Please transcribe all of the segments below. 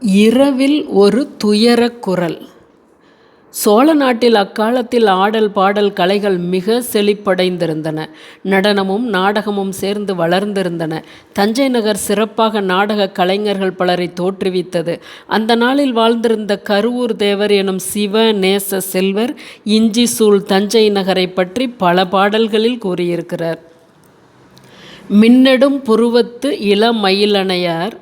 இரவில் ஒரு துயரக் குரல். சோழ நாட்டில் அக்காலத்தில் ஆடல் பாடல் கலைகள் மிக செழிப்படைந்திருந்தன. நடனமும் நாடகமும் சேர்ந்து வளர்ந்திருந்தன. தஞ்சை நகர் சிறப்பாக நாடக கலைஞர்கள் பலரை தோற்றுவித்தது. அந்த நாளில் வாழ்ந்திருந்த கருவூர் தேவர் எனும் சிவ நேச செல்வர் இஞ்சி சூழ் தஞ்சை நகரை பற்றி பல பாடல்களில் கூறியிருக்கிறார். மின்னெடும் புருவத்து இளமயிலணையார்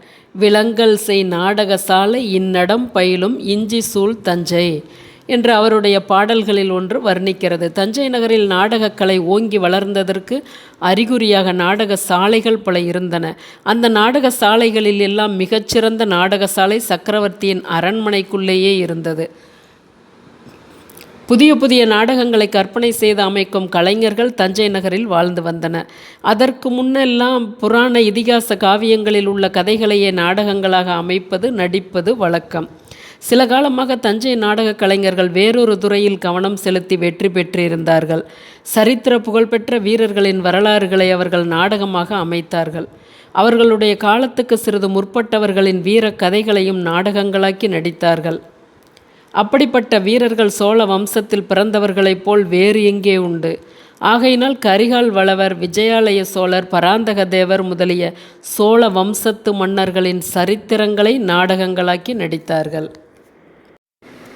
விலங்கல் செய் நாடகசாலை இந்நடம் பயிலும் இஞ்சி சூழ் தஞ்சை என்று அவருடைய பாடல்களில் ஒன்று வர்ணிக்கிறது. தஞ்சை நகரில் நாடகக்கலை ஓங்கி வளர்ந்ததற்கு அறிகுறியாக நாடக சாலைகள் பல இருந்தன. அந்த நாடக சாலைகளில் எல்லாம் மிகச்சிறந்த நாடகசாலை சக்கரவர்த்தியின் அரண்மனைக்குள்ளேயே இருந்தது. புதிய புதிய நாடகங்களை கற்பனை செய்து அமைக்கும் கலைஞர்கள் தஞ்சை நகரில் வாழ்ந்து வந்தன. அதற்கு முன்னெல்லாம் புராண இதிகாச காவியங்களில் உள்ள கதைகளையே நாடகங்களாக அமைப்பது நடிப்பது வழக்கம். சில காலமாக தஞ்சை நாடக கலைஞர்கள் வேறொரு துறையில் கவனம் செலுத்தி வெற்றி பெற்றிருந்தார்கள். சரித்திர புகழ்பெற்ற வீரர்களின் வரலாறுகளை அவர்கள் நாடகமாக அமைத்தார்கள். அவர்களுடைய காலத்துக்கு சிறிது முற்பட்டவர்களின் வீர கதைகளையும் நாடகங்களாக்கி நடித்தார்கள். அப்படிப்பட்ட வீரர்கள் சோழ வம்சத்தில் பிறந்தவர்களைப் போல் வேறு எங்கே உண்டு? ஆகையினால் கரிகால் வளவர் விஜயாலய சோழர் பராந்தக தேவர் முதலிய சோழ வம்சத்து மன்னர்களின் சரித்திரங்களை நாடகங்களாக்கி நடித்தார்கள்.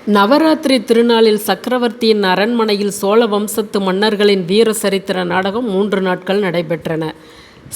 நவராத்திரி திருநாளில் சக்கரவர்த்தியின் அரண்மனையில் சோழ வம்சத்து மன்னர்களின் வீர சரித்திர நாடகம் மூன்று நாட்கள் நடைபெற்றன.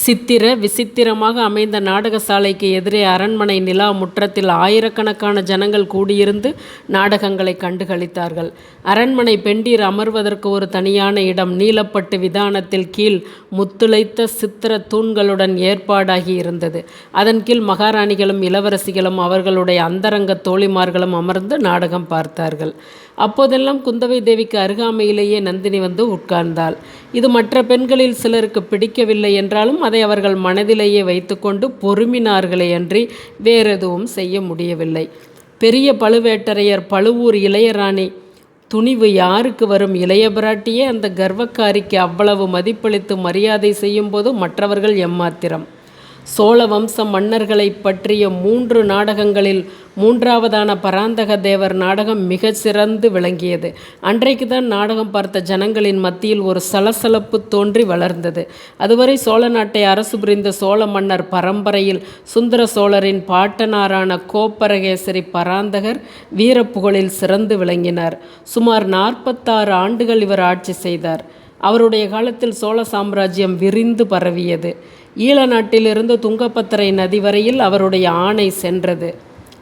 சித்திர விசித்திரமாக அமைந்த நாடகசாலைக்கு எதிரே அரண்மனை நிலா முற்றத்தில் ஆயிரக்கணக்கான ஜனங்கள் கூடியிருந்து நாடகங்களை கண்டுகளித்தார்கள். அரண்மனை பெண்டீர் அமர்வதற்கு ஒரு தனியான இடம் நீலப்பட்டு விதானத்தில் கீழ் முத்துளைத்த சித்திர தூண்களுடன் ஏற்பாடாகி இருந்தது. அதன் கீழ் மகாராணிகளும் இளவரசிகளும் அவர்களுடைய அந்தரங்க தோழிமார்களும் அமர்ந்து நாடகம் பார்த்தார்கள். அப்போதெல்லாம் குந்தவை தேவிக்கு அருகாமையிலேயே நந்தினி வந்து உட்கார்ந்தாள். இது மற்ற பெண்களில் சிலருக்கு பிடிக்கவில்லை என்றாலும் அதை அவர்கள் மனதிலேயே வைத்துக்கொண்டு பொறுமினார்களே அன்றி வேறெதுவும் செய்ய முடியவில்லை. பெரிய பழுவேட்டரையர் பழுவூர் இளையராணி துணிவு யாருக்கு வரும் இளைய பிராட்டியே அந்த கர்வக்காரிக்கு அவ்வளவு மதிப்பளித்து மரியாதை செய்யும்போது மற்றவர்கள் எம்மாத்திரம். சோழ வம்ச மன்னர்களை பற்றிய மூன்று நாடகங்களில் மூன்றாவதான பராந்தக தேவர் நாடகம் மிக சிறந்து விளங்கியது. அன்றைக்கு தான் நாடகம் பார்த்த ஜனங்களின் மத்தியில் ஒரு சலசலப்பு தோன்றி வளர்ந்தது. அதுவரை சோழ நாட்டை அரசு புரிந்த சோழ மன்னர் பரம்பரையில் சுந்தர சோழரின் பாட்டனாரான கோப்பரகேசரி பராந்தகர் வீரப்புகழில் சிறந்து விளங்கினார். சுமார் நாற்பத்தாறு ஆண்டுகள் இவர் ஆட்சி செய்தார். அவருடைய காலத்தில் சோழ சாம்ராஜ்யம் விரிந்து பரவியது. ஈழ நாட்டிலிருந்து துங்கப்பத்திரை நதி வரையில் அவருடைய ஆணை சென்றது.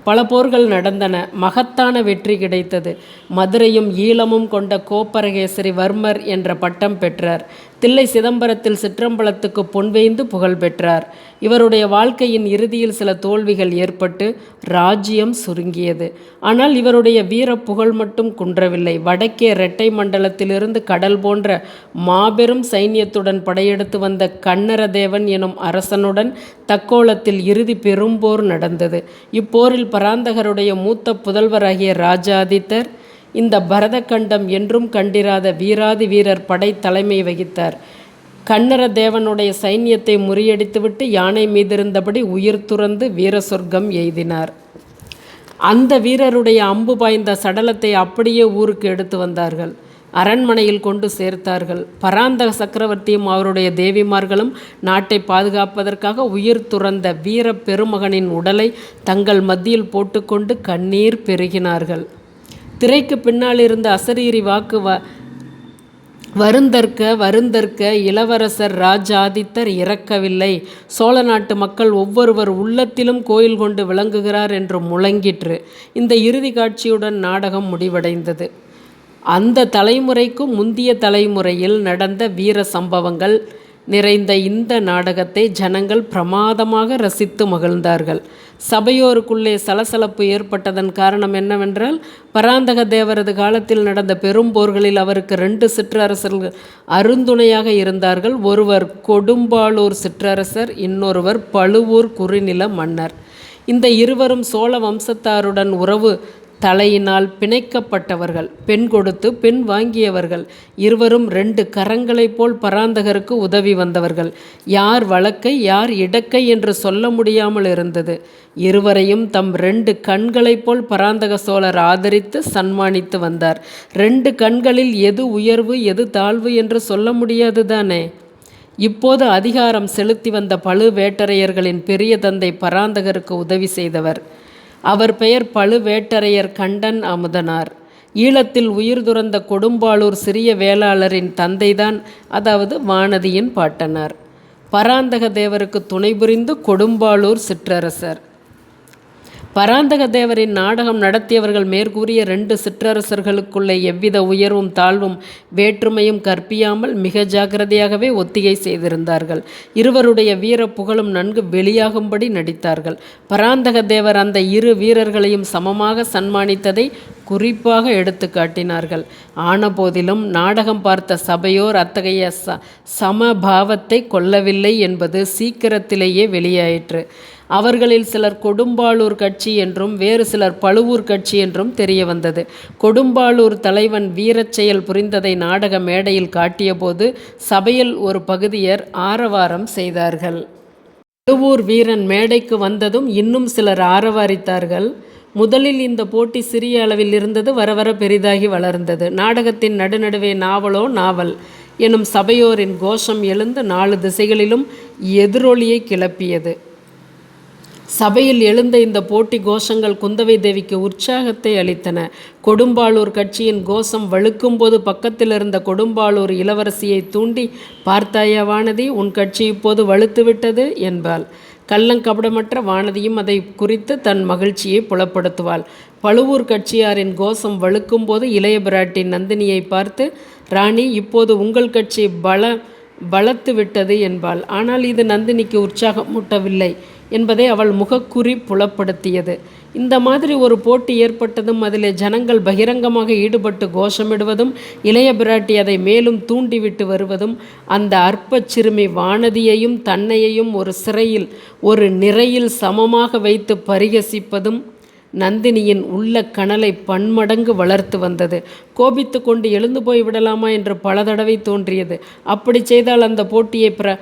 பல போர்கள் நடந்தன. மகத்தான வெற்றி கிடைத்தது. மதுரையும் ஈழமும் கொண்ட கோப்பரகேசரி வர்மர் என்ற பட்டம் பெற்றார். தில்லை சிதம்பரத்தில் சிற்றம்பலத்துக்கு பொன்வேய்ந்து புகழ் பெற்றார். இவருடைய வாழ்க்கையின் இறுதியில் சில தோல்விகள் ஏற்பட்டு ராஜ்யம் சுருங்கியது. ஆனால் இவருடைய வீர புகழ் மட்டும் குன்றவில்லை. வடக்கே இரட்டை மண்டலத்திலிருந்து கடல் போன்ற மாபெரும் சைன்யத்துடன் படையெடுத்து வந்த கண்ணரதேவன் எனும் அரசனுடன் தக்கோலத்தில் இறுதி பெரும்போர் நடந்தது. இப்போரில் பராந்தகருடைய மூத்த புதல்வராகிய ராஜாதித்தர் இந்த பரதக்கண்டம் என்றும் கண்டிராத வீராதி வீரர் படை தலைமை வகித்தார். கண்ணர தேவனுடைய சைன்யத்தை முறியடித்துவிட்டு யானை மீதிருந்தபடி உயிர் துறந்து வீர சொர்க்கம் எய்தினார். அந்த வீரருடைய அம்பு பாய்ந்த சடலத்தை அப்படியே ஊருக்கு எடுத்து வந்தார்கள். அரண்மனையில் கொண்டு சேர்த்தார்கள். பராந்தக சக்கரவர்த்தியும் அவருடைய தேவிமார்களும் நாட்டை பாதுகாப்பதற்காக உயிர் துறந்த வீர பெருமகனின் உடலை தங்கள் மத்தியில் போட்டுக்கொண்டு கண்ணீர் பெருகினார்கள். திரைக்கு பின்னால் இருந்த அசரீரி வாக்கு வ வருந்தற்க வருந்தற்க இளவரசர் ராஜாதித்தர் இறக்கவில்லை. சோழ நாட்டு மக்கள் ஒவ்வொருவர் உள்ளத்திலும் கோயில் கொண்டு விளங்குகிறார் என்று முழங்கிற்று. இந்த இறுதி காட்சியுடன் நாடகம் முடிவடைந்தது. அந்த தலைமுறைக்கும் முந்திய தலைமுறையில் நடந்த வீர சம்பவங்கள் நிறைந்த இந்த நாடகத்தை ஜனங்கள் பிரமாதமாக ரசித்து மகிழ்ந்தார்கள். சபையோருக்குள்ளே சலசலப்பு ஏற்பட்டதன் காரணம் என்னவென்றால் பராந்தக தேவரது காலத்தில் நடந்த பெரும் போர்களில் அவருக்கு ரெண்டு சிற்றரசர்கள் அருந்துணையாக இருந்தார்கள். ஒருவர் கொடும்பாளூர் சிற்றரசர் இன்னொருவர் பழுவூர் குறுநில மன்னர். இந்த இருவரும் சோழ வம்சத்தாருடன் உறவு தலையினால் பிணைக்கப்பட்டவர்கள் பெண் கொடுத்து பெண் வாங்கியவர்கள் இருவரும் ரெண்டு கரங்களைப் போல் பராந்தகருக்கு உதவி வந்தவர்கள். யார் வழக்கை யார் இடக்கை என்று சொல்ல முடியாமல் இருந்தது. இருவரையும் தம் ரெண்டு கண்களைப் போல் பராந்தக சோழர் ஆதரித்து சன்மானித்து வந்தார். ரெண்டு கண்களில் எது உயர்வு எது தாழ்வு என்று சொல்ல முடியாது தானே? இப்போது அதிகாரம் செலுத்தி வந்த பழுவேட்டரையர்களின் பெரிய தந்தை பராந்தகருக்கு உதவி செய்தவர். அவர் பெயர் பழுவேட்டரையர் கண்டன் அமுதனார். ஈழத்தில் உயிர் துறந்த கொடும்பாளூர் சிறிய வேளாளரின் தந்தைதான் அதாவது வானதியின் பாட்டனார். பராந்தக தேவருக்கு துணை புரிந்து கொடும்பாளூர் சிற்றரசர். பராந்தக தேவரின் நாடகம் நடத்தியவர்கள் மேற்கூறிய ரெண்டு சிற்றரசர்களுக்குள்ளே எவ்வித உயர்வும் தாழ்வும் வேற்றுமையும் கற்பியாமல் மிக ஜாக்கிரதையாகவே ஒத்திகை செய்திருந்தார்கள். இருவருடைய வீர புகழும் நன்கு வெளியாகும்படி நடித்தார்கள். பராந்தக தேவர் அந்த இரு வீரர்களையும் சமமாக சன்மானித்ததை குறிப்பாக எடுத்து காட்டினார்கள் ஆனபோதிலும் நாடகம் பார்த்த சபையோர் அத்தகைய ச சமபாவத்தை கொள்ளவில்லை என்பது சீக்கிரத்திலேயே வெளியாயிற்று. அவர்களில் சிலர் கொடும்பாளூர் கட்சி என்றும் வேறு சிலர் பழுவூர் கட்சி என்றும் தெரிய வந்தது கொடும்பாளூர் தலைவன் வீரச் செயல் புரிந்ததை நாடக மேடையில் காட்டியபோது சபையில் ஒரு பகுதியர் ஆரவாரம் செய்தார்கள். பழுவூர் வீரன் மேடைக்கு வந்ததும் இன்னும் சிலர் ஆரவாரித்தார்கள். முதலில் இந்த போட்டி சிறிய அளவில் இருந்தது வர வர பெரிதாகி வளர்ந்தது. நாடகத்தின் நடுநடுவே நாவலோ நாவல் எனும் சபையோரின் கோஷம் எழுந்து நாலு திசைகளிலும் எதிரொலியை கிளப்பியது. சபையில் எழுந்த இந்த போட்டி கோஷங்கள் குந்தவை தேவிக்கு உற்சாகத்தை அளித்தன. கொடும்பாளூர் கட்சியின் கோஷம் வழுக்கும்போது பக்கத்தில் இருந்த கொடும்பாளூர் இளவரசியை தூண்டி பார்த்தாயா வானதி உன் கட்சி இப்போது வலுத்துவிட்டது என்பாள். கள்ளங்கபடமற்ற வானதியும் அதை குறித்து தன் மகிழ்ச்சியை புலப்படுத்துவாள். பழுவூர் கட்சியாரின் கோஷம் வழுக்கும்போது இளைய பிராட்டி நந்தினியை பார்த்து ராணி இப்போது உங்கள் கட்சி பல பலத்து விட்டது என்பாள். ஆனால் இது நந்தினிக்கு உற்சாகம் மூட்டவில்லை என்பதை அவள் முகக்குறி புலப்படுத்தியது. இந்த மாதிரி ஒரு போட்டி ஏற்பட்டதும் அதிலே ஜனங்கள் பகிரங்கமாக ஈடுபட்டு கோஷமிடுவதும் இளைய பிராட்டி அதை மேலும் தூண்டிவிட்டு வருவதும் அந்த அற்பச் சிறுமி வானதியையும் தன்னையையும் ஒரு சிறையில் ஒரு நிறையில் சமமாக வைத்து பரிகசிப்பதும் நந்தினியின் உள்ள கனலை பன்மடங்கு வளர்த்து வந்தது. கோபித்து கொண்டு எழுந்து போய் விடலாமா என்று பல தடவை தோன்றியது. அப்படி செய்தால் அந்த போட்டியை பிர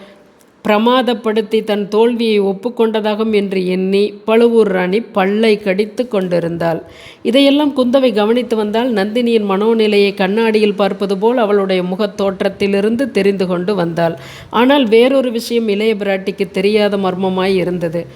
பிரமாதப்படுத்தி தன் தோல்வியை ஒப்புக்கொண்டதாகும் என்று எண்ணி பழுவூர் ராணி பல்லை கடித்து கொண்டிருந்தாள். இதையெல்லாம் குந்தவை கவனித்து வந்தால் நந்தினியின் மனோநிலையை கண்ணாடியில் பார்ப்பது போல் அவளுடைய முகத் தோற்றத்திலிருந்து தெரிந்து கொண்டு வந்தாள். ஆனால் வேறொரு விஷயம் இளைய பிராட்டிக்கு தெரியாத மர்மமாய் இருந்தது.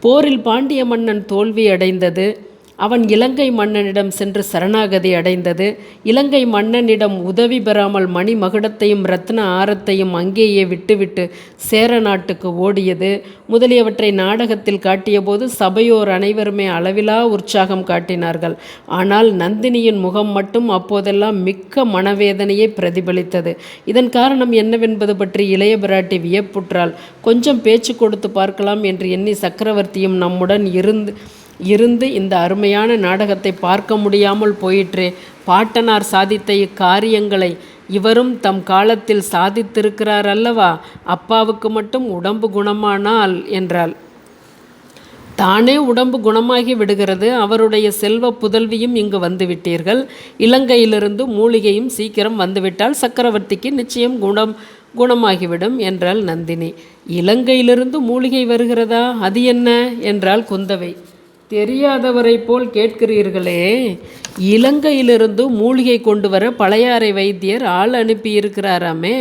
போரில் பாண்டிய மன்னன் தோல்வி அடைந்தது அவன் இலங்கை மன்னனிடம் சென்று சரணாகதி அடைந்தது. இலங்கை மன்னனிடம் உதவி பெறாமல் மணி மகுடத்தையும் ரத்ன ஆரத்தையும் அங்கேயே விட்டுவிட்டு சேர நாட்டுக்கு ஓடியது. முதலியவற்றை நாடகத்தில் காட்டியபோது சபையோர் அனைவருமே அளவிலா உற்சாகம் காட்டினார்கள். ஆனால் நந்தினியின் முகம் மட்டும் அப்போதெல்லாம் மிக்க மனவேதனையை பிரதிபலித்தது. இதன் காரணம் என்னவென்பது பற்றி இளைய பிராட்டி வியப்புற்றால் கொஞ்சம் பேச்சு கொடுத்து பார்க்கலாம் என்று எண்ணி சக்கரவர்த்தியும் நம்முடன் இருந்து இருந்து இந்த அருமையான நாடகத்தை பார்க்க முடியாமல் போயிற்றே. பாட்டனார் சாதித்த இக்காரியங்களை இவரும் தம் காலத்தில் சாதித்திருக்கிறார் அல்லவா? அப்பாவுக்கு மட்டும் உடம்பு குணமானால் என்றாள். தானே உடம்பு குணமாகி விடுகிறது. அவருடைய செல்வ புதல்வியும் இங்கு வந்துவிட்டீர்கள். இலங்கையிலிருந்து மூலிகையும் சீக்கிரம் வந்துவிட்டால் சக்கரவர்த்திக்கு நிச்சயம் குணம் குணமாகிவிடும் என்றாள் நந்தினி. இலங்கையிலிருந்து மூலிகை வருகிறதா? அது என்ன? என்றாள் குந்தவை. தெரியாதவரை போல் கேட்கிறீர்களே இலங்கையிலிருந்து மூலிகை கொண்டு வர பழையாறை வைத்தியர் ஆள் அனுப்பியிருக்கிறாராமே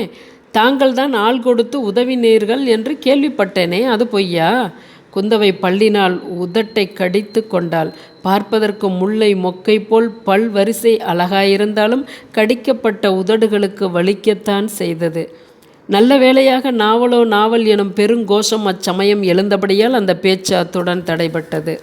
தாங்கள் தான் ஆள் கொடுத்து உதவினீர்கள் என்று கேள்விப்பட்டேனே அது பொய்யா? குந்தவை பள்ளினால் உதட்டை கடித்து கொண்டாள். பார்ப்பதற்கு முல்லை மொக்கை போல் பல் வரிசை அழகாயிருந்தாலும் கடிக்கப்பட்ட உதடுகளுக்கு வலிக்கத்தான் செய்தது. நல்ல வேளையாக நாவலோ நாவல் எனும் பெருங்கோஷம் அச்சமயம் எழுந்தபடியால் அந்த பேச்சு அத்துடன் தடைபட்டது.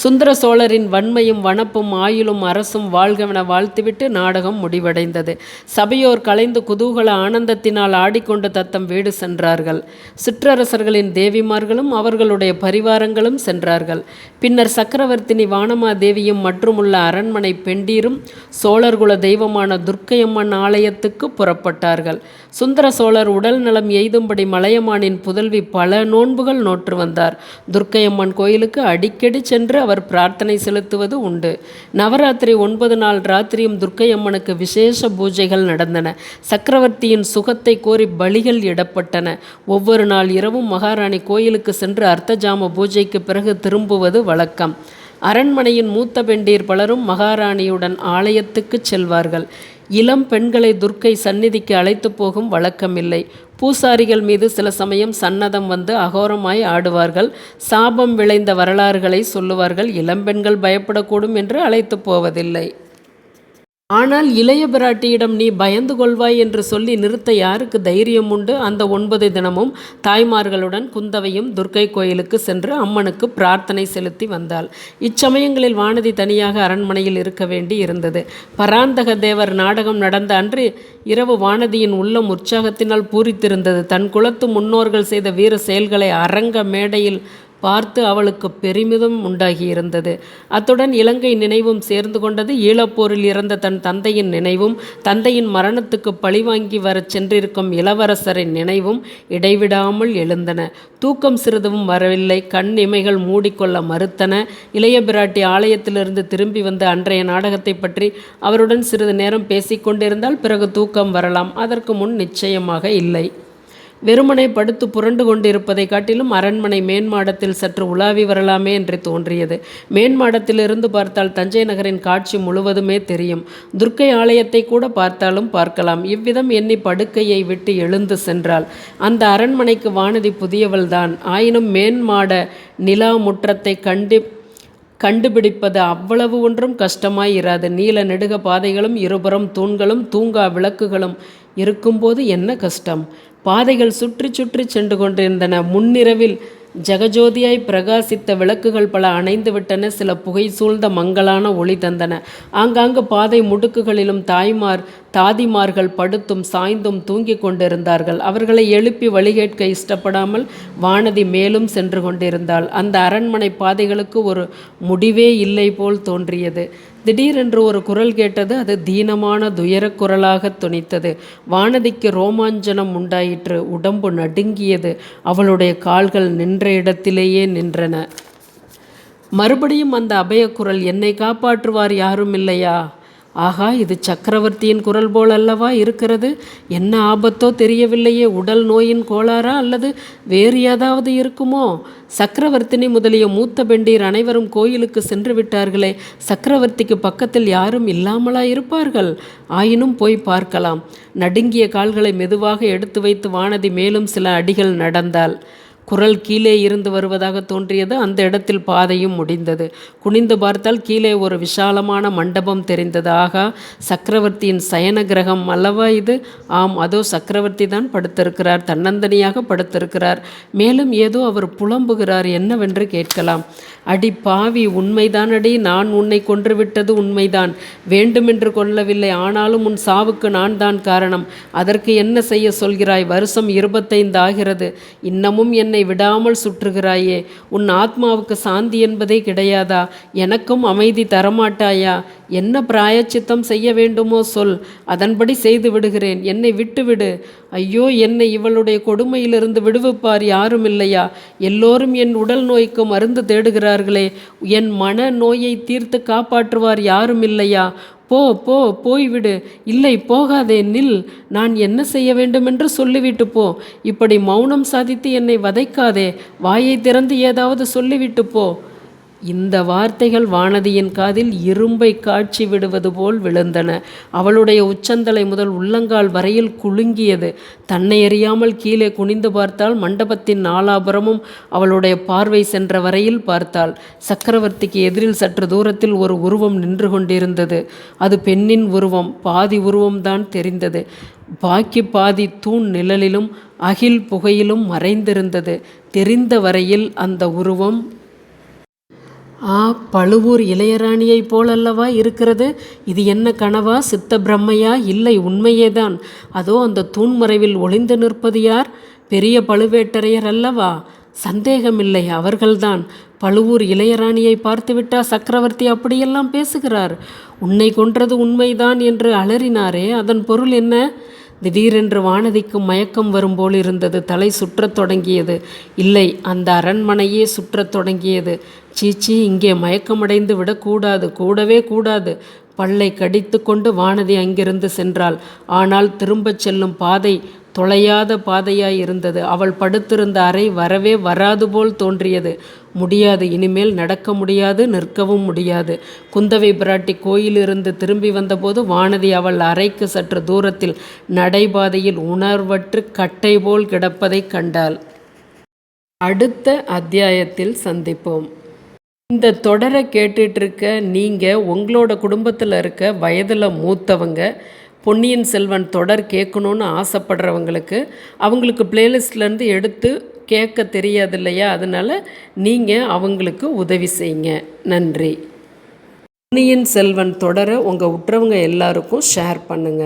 சுந்தர சோழரின் வன்மையும் வனப்பும் ஆயுளும் அரசும் வாழ்கவென வாழ்த்துவிட்டு நாடகம் முடிவடைந்தது. சபையோர் கலைந்து குதூகல ஆனந்தத்தினால் ஆடிக்கொண்டு தத்தம் வீடு சென்றார்கள். சிற்றரசர்களின் தேவிமார்களும் அவர்களுடைய பரிவாரங்களும் சென்றார்கள். பின்னர் சக்கரவர்த்தினி வானமாதேவியும் மற்றுமுள்ள அரண்மனை பெண்டீரும் சோழர்குல தெய்வமான துர்க்கையம்மன் ஆலயத்துக்கு புறப்பட்டார்கள். சுந்தர சோழர் உடல் நலம் எய்தும்படி மலையமானின் புதல்வி பல நோன்புகள் நோற்று வந்தார். துர்க்கையம்மன் கோயிலுக்கு அடிக்கடி சென்று அவர் பிரார்த்தனை செலுத்துவது உண்டு. நவராத்திரி ஒன்பது நாள் ராத்திரியும் துர்க்கை அம்மனுக்கு விசேஷ பூஜைகள் நடந்தன. சக்கரவர்த்தியின் சுகத்தை கோரி பலிகள் இடப்பட்டன. ஒவ்வொரு நாள் இரவும் மகாராணி கோயிலுக்கு சென்று அர்த்தஜாம பூஜைக்கு பிறகு திரும்புவது வழக்கம். அரண்மனையின் மூத்த பெண்டீர் பலரும் மகாராணியுடன் ஆலயத்துக்குச் செல்வார்கள். இளம் பெண்களை துர்க்கை சந்நிதிக்கு அழைத்து போகும் வழக்கமில்லை. பூசாரிகள் மீது சில சமயம் சன்னதம் வந்து அகோரமாய் ஆடுவார்கள். சாபம் விளைந்த வரலாறுகளை சொல்லுவார்கள். இளம்பெண்கள் பயப்படக்கூடும் என்று அழைத்து போவதில்லை. ஆனால் இளைய பிராட்டியிடம் நீ பயந்து கொள்வாய் என்று சொல்லி நிறுத்த யாருக்கு தைரியம் உண்டு? அந்த ஒன்பது தினமும் தாய்மார்களுடன் குந்தவையும் துர்க்கை கோயிலுக்கு சென்று அம்மனுக்கு பிரார்த்தனை செலுத்தி வந்தாள். இச்சமயங்களில் வானதி தனியாக அரண்மனையில் இருக்க வேண்டி இருந்தது. பராந்தக தேவர் நாடகம் நடந்த அன்று இரவு வானதியின் உள்ளம் உற்சாகத்தினால் பூரித்திருந்தது. தன் குலத்து முன்னோர்கள் செய்த வீர செயல்களை அரங்க மேடையில் பார்த்து அவளுக்கு பெருமிதம் உண்டாகியிருந்தது. அத்துடன் இலங்கை நினைவும் சேர்ந்து கொண்டது ஈழப்போரில் இறந்த தன் தந்தையின் நினைவும் தந்தையின் மரணத்துக்கு பழிவாங்கி வரச் சென்றிருக்கும் இளவரசரின் நினைவும் இடைவிடாமல் எழுந்தன. தூக்கம் சிறிதும் வரவில்லை. கண் இமைகள் மூடிக்கொள்ள மறுத்தன. இளைய பிராட்டி ஆலயத்திலிருந்து திரும்பி வந்த அன்றைய நாடகத்தை பற்றி அவருடன் சிறிது நேரம் பேசிக்கொண்டிருந்தால் பிறகு தூக்கம் வரலாம். அதற்கு முன் நிச்சயமாக இல்லை. வெறுமனை படுத்து புரண்டு கொண்டிருப்பதை காட்டிலும் அரண்மனை மேன்மாடத்தில் சற்று உலாவி வரலாமே என்று தோன்றியது. மேன்மாடத்திலிருந்து பார்த்தால் தஞ்சை நகரின் காட்சி முழுவதுமே தெரியும். துர்க்கை ஆலயத்தை கூட பார்த்தாலும் பார்க்கலாம். இவ்விதம் எண்ணி படுக்கையை விட்டு எழுந்து சென்றாள். அந்த அரண்மனைக்கு வானதி புதியவள்தான் ஆயினும் மேன்மாட நிலா முற்றத்தை கண்டு கண்டுபிடிப்பது அவ்வளவு ஒன்றும் கஷ்டமாய் இராது. நீல நெடுக பாதைகளும் இருபுறம் தூண்களும் தூங்கா விளக்குகளும் இருக்கும்போது என்ன கஷ்டம்? பாதைகள் சுற்றி சுற்றி சென்று கொண்டிருந்தன. முன்னிரவில் ஜெகஜோதியாய் பிரகாசித்த விளக்குகள் பல அணைந்து விட்டன. சில புகை சூழ்ந்த மங்கலான ஒளி தந்தன. ஆங்காங்கு பாதை முடுக்குகளிலும் தாய்மார் தாதிமார்கள் படுத்தும் சாய்ந்தும் தூங்கிக் கொண்டிருந்தார்கள். அவர்களை எழுப்பி வழிகேட்க இஷ்டப்படாமல் வானதி மேலும் சென்று கொண்டிருந்தாள். அந்த அரண்மனை பாதைகளுக்கு ஒரு முடிவே இல்லை போல் தோன்றியது. திடீரென்று ஒரு குரல் கேட்டது அது தீனமான துயரக் குரலாக துணித்தது. வானதிக்கு ரோமாஞ்சனம் உண்டாயிற்று உடம்பு நடுங்கியது. அவளுடைய கால்கள் நின்ற இடத்திலேயே நின்றன. மறுபடியும் அந்த அபயக்குரல் என்னை காப்பாற்றுவார் யாரும் இல்லையா ஆகா இது சக்கரவர்த்தியின் குரல் போல் அல்லவா இருக்கிறது? என்ன ஆபத்தோ தெரியவில்லையே உடல் நோயின் கோளாறா அல்லது வேறு ஏதாவது இருக்குமோ? சக்கரவர்த்தினி முதலிய மூத்த பெண்டீர் அனைவரும் கோயிலுக்கு சென்று விட்டார்களே சக்கரவர்த்திக்கு பக்கத்தில் யாரும் இல்லாமலா இருப்பார்கள் ஆயினும் போய் பார்க்கலாம். நடுங்கிய கால்களை மெதுவாக எடுத்து வைத்து வானதி மேலும் சில அடிகள் நடந்தாள். குரல் கீழே இருந்து வருவதாக தோன்றியது. அந்த இடத்தில் பாதையும் முடிந்தது. குனிந்து பார்த்தால் கீழே ஒரு விஷாலமான மண்டபம் தெரிந்தது. ஆகா சக்கரவர்த்தியின் சயன கிரகம் அல்லவா இது? ஆம் அதோ சக்கரவர்த்தி தான் படுத்திருக்கிறார் தன்னந்தனியாக படுத்திருக்கிறார். மேலும் ஏதோ அவர் புலம்புகிறார் என்னவென்று கேட்கலாம். அடி பாவி உண்மைதான் அடி நான் உன்னை கொன்றுவிட்டது உண்மைதான். வேண்டுமென்று கொல்லவில்லை ஆனாலும் உன் சாவுக்கு நான் தான் காரணம். அதற்கு என்ன செய்ய சொல்கிறாய்? வருஷம் இருபத்தைந்து ஆகிறது. இன்னமும் என்னை என்னை விடாமல் சுற்றுகிறாயே. உன் ஆத்மாவுக்கு சாந்தி என்பதே கிடையாதா? எனக்கும் அமைதி தரமாட்டாயா? என்ன பிராயச்சித்தம் செய்ய வேண்டுமோ சொல். அதன்படி செய்து விடுகிறேன். என்னை விட்டுவிடு. ஐயோ என்னை இவளுடைய கொடுமையிலிருந்து விடுவிப்பார் யாரும் இல்லையா எல்லோரும் என் உடல் நோய்க்கு மருந்து தேடுகிறார்களே. என் மன நோயை தீர்த்து காப்பாற்றுவார் யாரும் இல்லையா போ போ போய்விடு. இல்லை போகாதே நில். நான் என்ன செய்ய வேண்டுமென்று சொல்லிவிட்டு போ. இப்படி மௌனம் சாதித்து என்னை வதைக்காதே. வாயை திறந்து ஏதாவது சொல்லிவிட்டு போ. இந்த வார்த்தைகள் வானதியின் காதில் இரும்பை காட்சி விடுவது போல் விழுந்தன. அவளுடைய உச்சந்தலை முதல் உள்ளங்கால் வரையில் குலுங்கியது. தன்னை அறியாமல் கீழே குனிந்து பார்த்தால் மண்டபத்தின் நாலாபுரமும் அவளுடைய பார்வை சென்ற வரையில் பார்த்தாள். சக்கரவர்த்திக்கு எதிரில் சற்று தூரத்தில் ஒரு உருவம் நின்று கொண்டிருந்தது. அது பெண்ணின் உருவம். பாதி உருவம்தான் தெரிந்தது. பாக்கி பாதி தூண் நிழலிலும் அகில் புகையிலும் மறைந்திருந்தது. தெரிந்த வரையில் அந்த உருவம் ஆ பழுவூர் இளையராணியைப் போலல்லவா இருக்கிறது? இது என்ன கனவா? சித்த பிரம்மையா? இல்லை உண்மையேதான். அதோ அந்த தூண்மறைவில் ஒளிந்து நிற்பது யார்? பெரிய பழுவேட்டரையர் அல்லவா? சந்தேகமில்லை அவர்கள்தான். பழுவூர் இளையராணியை பார்த்துவிட்டா சக்கரவர்த்தி அப்படியெல்லாம் பேசுகிறார். உன்னை கொன்றது உண்மைதான் என்று அலறினாரே அதன் பொருள் என்ன? திடீரென்று வானதிக்கு மயக்கம் வரும்போல் இருந்தது. தலை சுற்றத் தொடங்கியது. இல்லை அந்த அரண்மனையே சுற்றத் தொடங்கியது. சீச்சி இங்கே மயக்கமடைந்து விடக்கூடாது கூடவே கூடாது. பல்லை கடித்து கொண்டு வானதி அங்கிருந்து சென்றாள். ஆனால் திரும்பச் செல்லும் பாதை தொலையாத பாதையாய் இருந்தது. அவள் படுத்திருந்த அறை வரவே வராது போல் தோன்றியது. முடியாது இனிமேல் நடக்க முடியாது நிற்கவும் முடியாது. குந்தவை பிராட்டி கோயிலிருந்து திரும்பி வந்தபோது வானதி அவள் அறைக்கு சற்று தூரத்தில் நடைபாதையில் உணர்வற்று கட்டை போல் கிடப்பதைக் கண்டாள். அடுத்த அத்தியாயத்தில் சந்திப்போம். இந்த தொடரை கேட்டுட்டு இருக்க நீங்கள் உங்களோட குடும்பத்தில் இருக்க வயதில் மூத்தவங்க பொன்னியின் செல்வன் தொடர் கேட்கணுன்னு ஆசைப்படுறவங்களுக்கு அவங்களுக்கு பிளேலிஸ்ட்லேருந்து எடுத்து கேட்க தெரியாது இல்லையா அதனால் நீங்கள் அவங்களுக்கு உதவி செய்யுங்க. நன்றி. பொன்னியின் செல்வன் தொடரை உங்கள் உற்றவங்க எல்லாருக்கும் ஷேர் பண்ணுங்கள்